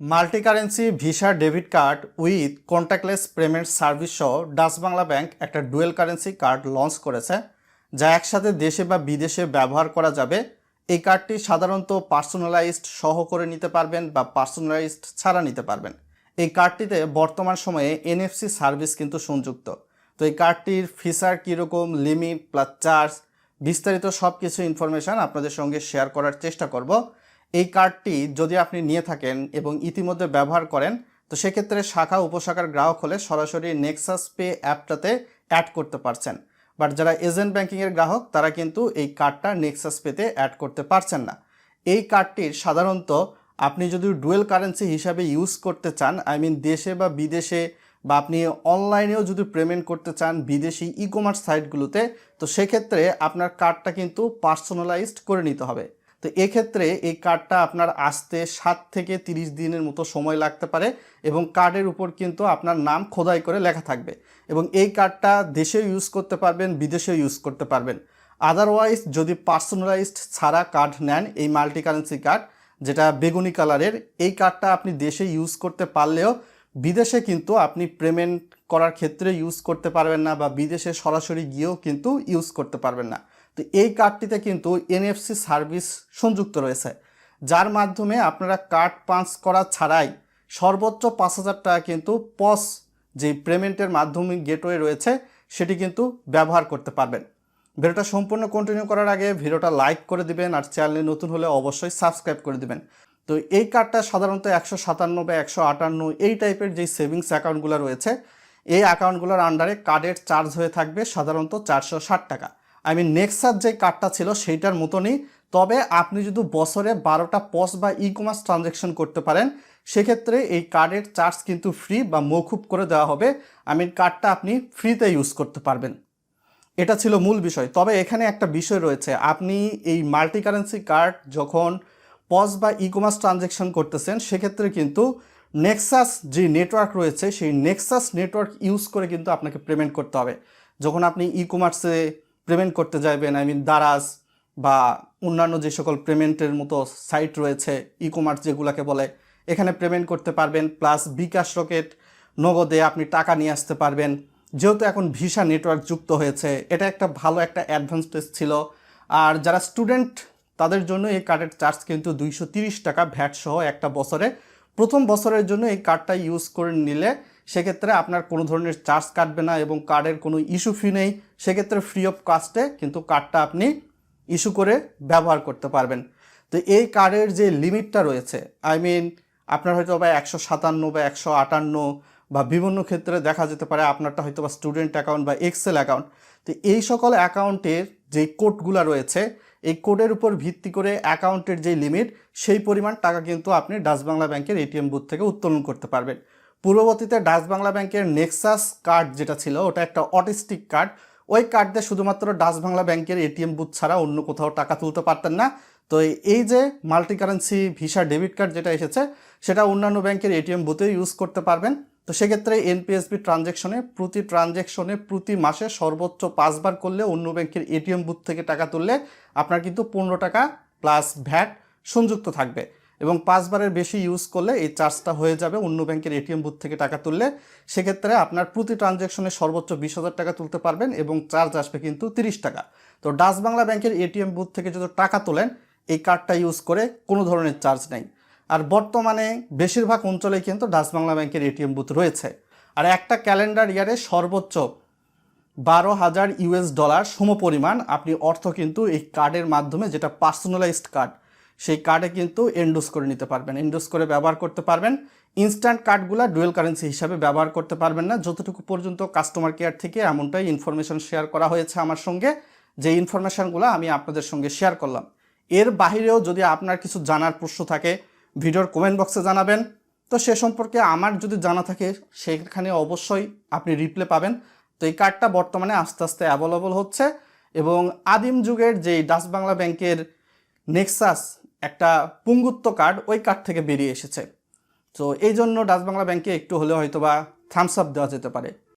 Multi currency Visa, debit card with contactless payment service সহ Dutch Bangla bank একটা dual currency card launch করেছে, যা একসাথে দেশে বা বিদেশে ব্যবহার করা যাবে। এই কার্ডটি সাধারণত পার্সোনালাইজড সহ করে নিতে পারবেন বা পার্সোনালাইজড ছাড়া নিতে পারবেন। এই কার্ডটিতে বর্তমান সময়ে এনএফসি সার্ভিস কিন্তু সংযুক্ত। তো এই কার্ডটির ফিচার কীরকম, লিমিট, প্লাস চার্জ, বিস্তারিত সব কিছু ইনফরমেশান আপনাদের সঙ্গে শেয়ার করার চেষ্টা করব। এই কার্ডটি যদি আপনি নিয়ে থাকেন এবং ইতিমধ্যে ব্যবহার করেন, তো সেক্ষেত্রে শাখা উপশাখার গ্রাহক হলে সরাসরি নেক্সাস পে অ্যাপটাতে অ্যাড করতে পারছেন। বাট যারা এজেন্ট ব্যাংকিংয়ের গ্রাহক, তারা কিন্তু এই কার্ডটা নেক্সাস পেতে অ্যাড করতে পারছেন না। এই কার্ডটির সাধারণত আপনি যদি ডুয়েল কারেন্সি হিসাবে ইউজ করতে চান, আই মিন দেশে বা বিদেশে, বা আপনি অনলাইনেও যদি পেমেন্ট করতে চান বিদেশি ই কমার্স সাইটগুলোতে, তো সেক্ষেত্রে আপনার কার্ডটা কিন্তু পার্সোনালাইজড করে নিতে হবে। তো এক্ষেত্রে এই কার্ডটা আপনার আসতে সাত থেকে তিরিশ দিনের মতো সময় লাগতে পারে এবং কার্ডের উপর কিন্তু আপনার নাম খোদাই করে লেখা থাকবে এবং এই কার্ডটা দেশেও ইউজ করতে পারবেন, বিদেশেও ইউজ করতে পারবেন। আদারওয়াইজ যদি পার্সোনালাইজড ছাড়া কার্ড নেন, এই মাল্টি কারেন্সি কার্ড যেটা বেগুনি কালারের এই কার্ডটা আপনি দেশে ইউজ করতে পারলেও বিদেশে কিন্তু আপনি পেমেন্ট করার ক্ষেত্রে ইউজ করতে পারবেন না বা বিদেশে সরাসরি গিয়েও কিন্তু ইউজ করতে পারবেন না। তো এই কার্ডটিতে কিন্তু এনএফসি সার্ভিস সংযুক্ত রয়েছে, যার মাধ্যমে আপনারা কার্ড পাঞ্চ করা ছাড়াই সর্বোচ্চ পাঁচ হাজার টাকা কিন্তু পস যে পেমেন্টের মাধ্যমে গেটওয়ে রয়েছে, সেটি কিন্তু ব্যবহার করতে পারবেন। ভিডিওটা সম্পূর্ণ কন্টিনিউ করার আগে ভিডিওটা লাইক করে দিবেন আর চ্যানেলে নতুন হলে অবশ্যই সাবস্ক্রাইব করে দিবেন। তো এই কার্ডটা সাধারণত একশো সাতান্ন বা একশো আটান্ন, এই টাইপের যেই সেভিংস অ্যাকাউন্টগুলো রয়েছে, এই অ্যাকাউন্টগুলোর আন্ডারে কার্ডের চার্জ হয়ে থাকবে সাধারণত চারশো ষাট টাকা। আই মিন নেক্সার যে কার্ডটা ছিল সেইটার মতনই, তবে আপনি যদি বছরে বারোটা পস বা ই কমার্স ট্রানজ্যাকশন করতে পারেন, সেক্ষেত্রে এই কার্ডের চার্জ কিন্তু ফ্রি বা মৌকুব করে দেওয়া হবে। আই মিন কার্ডটা আপনি ফ্রিতে ইউজ করতে পারবেন। এটা ছিল মূল বিষয়। তবে এখানে একটা বিষয় রয়েছে। আপনি এই মাল্টি কারেন্সি কার্ড যখন পজ বা ই কমার্স ট্রানজ্যাকশন করতেছেন, সেক্ষেত্রে কিন্তু নেক্সাস যে নেটওয়ার্ক রয়েছে, সেই নেক্সাস নেটওয়ার্ক ইউজ করে কিন্তু আপনাকে পেমেন্ট করতে হবে। যখন আপনি ই কমার্সে পেমেন্ট করতে যাবেন আই মিন দারাজ বা অন্যান্য যে সকল পেমেন্টের মতো সাইট রয়েছে ই কমার্স যেগুলোকে বলে, এখানে পেমেন্ট করতে পারবেন, প্লাস বিকাশ রকেট, নগদে আপনি টাকা নিয়ে আসতে পারবেন। যেহেতু এখন ভিসা নেটওয়ার্ক যুক্ত হয়েছে, এটা একটা ভালো একটা অ্যাডভান্টেজ ছিল। আর যারা স্টুডেন্ট তাদের জন্য এই কার্ডের চার্জ কিন্তু দুইশো টাকা ভ্যাট সহ একটা বছরে। প্রথম বছরের জন্য এই কার্ডটা ইউজ করে নিলে সেক্ষেত্রে আপনার কোনো ধরনের চার্জ কাটবে না এবং কার্ডের কোনো ইস্যু ফি নেই। সেক্ষেত্রে ফ্রি অফ কাস্টে কিন্তু কার্ডটা আপনি ইস্যু করে ব্যবহার করতে পারবেন। তো এই কার্ডের যে লিমিটটা রয়েছে আই মিন আপনার হয়তো বা একশো সাতান্ন বা একশো আটান্ন বা বিভিন্ন ক্ষেত্রে দেখা যেতে পারে আপনারটা হয়তো বা স্টুডেন্ট অ্যাকাউন্ট বা এক্সেল অ্যাকাউন্ট তো এই সকল অ্যাকাউন্টের যে কোডগুলো রয়েছে এই কোডের উপর ভিত্তি করে অ্যাকাউন্টের যে লিমিট, সেই পরিমাণ টাকা কিন্তু আপনি ডাচ বাংলা ব্যাংকের এটিএম বুথ থেকে উত্তোলন করতে পারবেন। পূর্ববর্তীতে ডাচ বাংলা ব্যাংকের নেক্সাস কার্ড যেটা ছিল, ওটা একটা অটিস্টিক কার্ড। ওই কার্ড দিয়ে শুধুমাত্র ডাচ বাংলা ব্যাংকের এটিএম বুথ ছাড়া অন্য কোথাও টাকা তুলতে পারতেন না। তো এই যে multi currency Visa, debit card যেটা এসেছে, সেটা অন্যান্য ব্যাংকের এটিএম বুথে ইউজ করতে পারবেন। তো সেক্ষেত্রে এনপিএসবি ট্রানজ্যাকশনে প্রতি ট্রানজ্যাকশনে প্রতি মাসে সর্বোচ্চ পাঁচবার করলে অন্য ব্যাংকের এটিএম বুথ থেকে টাকা তুললে আপনার কিন্তু পনেরো টাকা প্লাস ভ্যাট সংযুক্ত থাকবে। এবং পাঁচবারের বেশি ইউজ করলে এই চার্জটা হয়ে যাবে অন্য ব্যাংকের এটিএম বুথ থেকে টাকা তুললে। সেক্ষেত্রে আপনার প্রতি ট্রানজ্যাকশনে সর্বোচ্চ বিশ হাজার টাকা তুলতে পারবেন এবং চার্জ আসবে কিন্তু তিরিশ টাকা। তো ডাচ বাংলা ব্যাংকের এটিএম বুথ থেকে যদি টাকা তোলেন, এই কার্ডটা ইউজ করে কোনো ধরনের চার্জ নেই। আর বর্তমানে বেশিরভাগ অঞ্চলেই কিন্তু ডাচ বাংলা ব্যাংকের এটিএম বুথ রয়েছে। আর একটা ক্যালেন্ডার ইয়ারে সর্বোচ্চ বারো হাজার ইউএস ডলার সমপরিমাণ আপনি অর্থ কিন্তু এই কার্ডের মাধ্যমে যেটা পার্সোনালাইজড কার্ড, সেই কার্ডে কিন্তু এন্ডোস করে নিতে পারবেন। এন্ডোস করে ব্যবহার করতে পারবেন। ইনস্ট্যান্ট কার্ডগুলো ডুয়েল কারেন্সি হিসাবে ব্যবহার করতে পারবেন না। যতটুকু পর্যন্ত কাস্টমার কেয়ার থেকে এমনটাই ইনফরমেশন শেয়ার করা হয়েছে আমার সঙ্গে যে ইনফরমেশনগুলো আমি আপনাদের সঙ্গে শেয়ার করলাম। এর বাহিরেও যদি আপনার কিছু জানার প্রশ্ন থাকে ভিডিওর কমেন্ট বক্সে জানাবেন। তো সে সম্পর্কে আমার যদি জানা থাকে, সেখানে অবশ্যই আপনি রিপ্লে পাবেন। তো এই কার্ডটা বর্তমানে আস্তে আস্তে অ্যাভেলেবল হচ্ছে এবং আদিম যুগের যে ডাচ বাংলা ব্যাংকের নেক্সাস একটা পুঙ্গুত্ব কার্ড ওই কার্ড থেকে বেরিয়ে এসেছে। তো এই জন্য ডাচ বাংলা ব্যাংকে একটু হলেও হয়তো বা থামস আপ দেওয়া যেতে পারে।